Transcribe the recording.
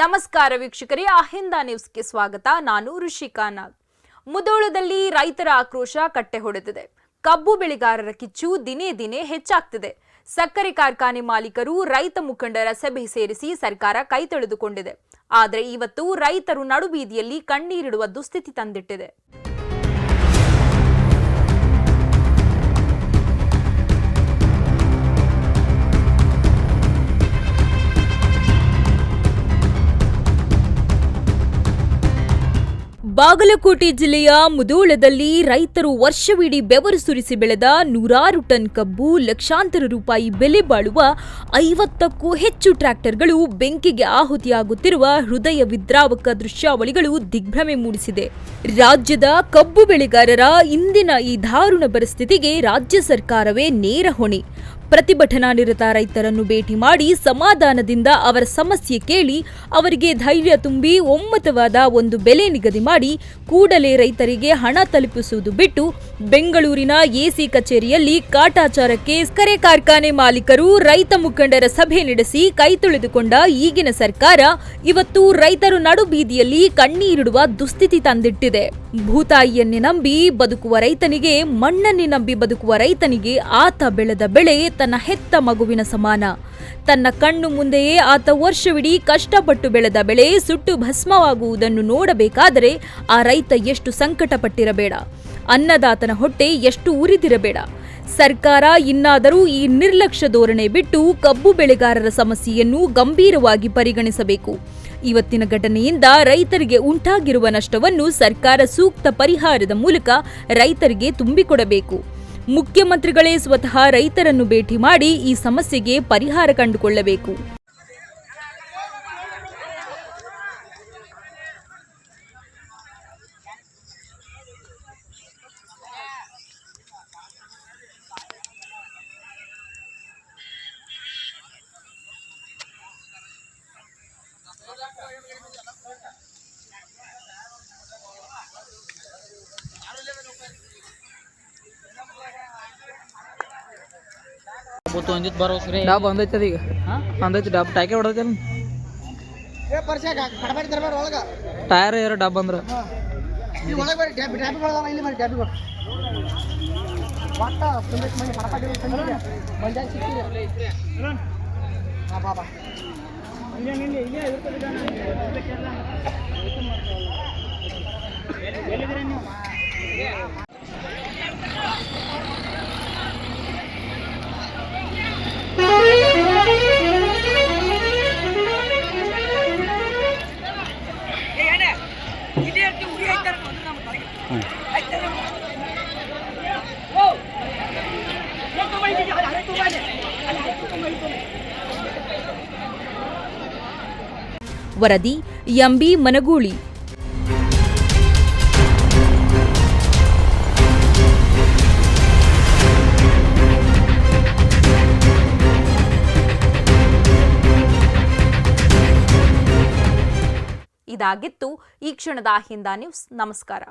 ನಮಸ್ಕಾರ ವೀಕ್ಷಕರೇ, ಅಹಿಂದ ನ್ಯೂಸ್ಗೆ ಸ್ವಾಗತ. ನಾನು ಋಷಿಕಾ ನಾಗ್ ಮುದೋಳದಲ್ಲಿ ರೈತರ ಆಕ್ರೋಶ ಕಟ್ಟೆ ಹೊಡೆದಿದೆ ಕಬ್ಬು ಬೆಳೆಗಾರರ ಕಿಚ್ಚು ದಿನೇ ದಿನೇ ಹೆಚ್ಚಾಗ್ತಿದೆ. ಸಕ್ಕರೆ ಕಾರ್ಖಾನೆ ಮಾಲೀಕರು ರೈತ ಮುಖಂಡರ ಸಭೆ ಸೇರಿಸಿ ಸರ್ಕಾರ ಕೈ ತೊಳೆದುಕೊಂಡಿದೆ. ಆದರೆ ಇವತ್ತು ರೈತರು ನಡುಬೀದಿಯಲ್ಲಿ ಕಣ್ಣೀರಿಡುವ ದುಸ್ಥಿತಿ ತಂದಿಟ್ಟಿದೆ. ಬಾಗಲಕೋಟೆ ಜಿಲ್ಲೆಯ ಮುದೋಳದಲ್ಲಿ ರೈತರು ವರ್ಷವಿಡೀ ಬೆವರು ಸುರಿಸಿ ಬೆಳೆದ ನೂರಾರು ಟನ್ ಕಬ್ಬು ಲಕ್ಷಾಂತರ ರೂಪಾಯಿ ಬೆಲೆ ಬಾಳುವ ಐವತ್ತಕ್ಕೂ ಹೆಚ್ಚು ಟ್ರ್ಯಾಕ್ಟರ್ಗಳು ಬೆಂಕಿಗೆ ಆಹುತಿಯಾಗುತ್ತಿರುವ ಹೃದಯ ವಿದ್ರಾವಕ ದೃಶ್ಯಾವಳಿಗಳು ದಿಗ್ಭ್ರಮೆ ಮೂಡಿಸಿದೆ. ರಾಜ್ಯದ ಕಬ್ಬು ಬೆಳೆಗಾರರ ಇಂದಿನ ಈ ದಾರುಣ ಪರಿಸ್ಥಿತಿಗೆ ರಾಜ್ಯ ಸರ್ಕಾರವೇ ನೇರ ಹೊಣೆ. ಪ್ರತಿಭಟನಾ ನಿರತ ರೈತರನ್ನು ಭೇಟಿ ಮಾಡಿ ಸಮಾಧಾನದಿಂದ ಅವರ ಸಮಸ್ಯೆ ಕೇಳಿ ಅವರಿಗೆ ಧೈರ್ಯ ತುಂಬಿ ಒಮ್ಮತವಾದ ಒಂದು ಬೆಲೆ ನಿಗದಿ ಮಾಡಿ ಕೂಡಲೇ ರೈತರಿಗೆ ಹಣ ತಲುಪಿಸುವುದು ಬಿಟ್ಟು ಬೆಂಗಳೂರಿನ ಎಸಿ ಕಚೇರಿಯಲ್ಲಿ ಕಾಟಾಚಾರಕ್ಕೆ ಸಕ್ಕರೆ ಕಾರ್ಖಾನೆ ಮಾಲೀಕರು ರೈತ ಮುಖಂಡರ ಸಭೆ ನಡೆಸಿ ಕೈ ತೊಳೆದುಕೊಂಡ ಈಗಿನ ಸರ್ಕಾರ ಇವತ್ತು ರೈತರು ನಡುಬೀದಿಯಲ್ಲಿ ಕಣ್ಣೀರಿಡುವ ದುಸ್ಥಿತಿ ತಂದಿಟ್ಟಿದೆ. ಭೂತಾಯಿಯನ್ನೇ ನಂಬಿ ಬದುಕುವ ರೈತನಿಗೆ, ಮಣ್ಣನ್ನೇ ನಂಬಿ ಬದುಕುವ ರೈತನಿಗೆ ಆತ ಬೆಳೆದ ಬೆಳೆ ತನ್ನ ಹೆತ್ತ ಮಗುವಿನ ಸಮಾನ. ತನ್ನ ಕಣ್ಣು ಮುಂದೆಯೇ ಆತ ವರ್ಷವಿಡೀ ಕಷ್ಟಪಟ್ಟು ಬೆಳೆದ ಬೆಳೆ ಸುಟ್ಟು ಭಸ್ಮವಾಗುವುದನ್ನು ನೋಡಬೇಕಾದರೆ ಆ ರೈತ ಎಷ್ಟು ಸಂಕಟಪಟ್ಟಿರಬೇಡ. ಅನ್ನದಾತನ ಹೊಟ್ಟೆ ಎಷ್ಟು ಉರಿದಿರಬೇಡ. ಸರ್ಕಾರ ಇನ್ನಾದರೂ ಈ ನಿರ್ಲಕ್ಷ್ಯ ಧೋರಣೆ ಬಿಟ್ಟು ಕಬ್ಬು ಬೆಳೆಗಾರರ ಸಮಸ್ಯೆಯನ್ನು ಗಂಭೀರವಾಗಿ ಪರಿಗಣಿಸಬೇಕು. ಇವತ್ತಿನ ಘಟನೆಯಿಂದ ರೈತರಿಗೆ ಉಂಟಾಗಿರುವ ನಷ್ಟವನ್ನು ಸರ್ಕಾರ ಸೂಕ್ತ ಪರಿಹಾರದ ಮೂಲಕ ರೈತರಿಗೆ ತುಂಬಿಕೊಡಬೇಕು. ಮುಖ್ಯಮಂತ್ರಿಗಳೇ ಸ್ವತಃ ರೈತರನ್ನು ಭೇಟಿ ಮಾಡಿ ಈ ಸಮಸ್ಯೆಗೆ ಪರಿಹಾರ ಕಂಡುಕೊಳ್ಳಬೇಕು. ಗೊತ್ತು ಒಂದಿತ್ತು ಬರೋಸ್ರಿ ಡಬ್ ಬಂದೈತೆ ಈಗ ಹಾಂ? ಬಂದೈತಿ ಡಬ್. ತರಬೇಡ ಒಳಗ. ಟೈರ್ ಏರ ಡಬ್ ಅಂದ್ರ. ಈ ವರದಿ ಎಂಬಿ ಮನಗೂಳಿ ಇದಾಗಿತ್ತು. ಈ ಕ್ಷಣದ ಹಿಂದ ನ್ಯೂಸ್ ನಮಸ್ಕಾರ.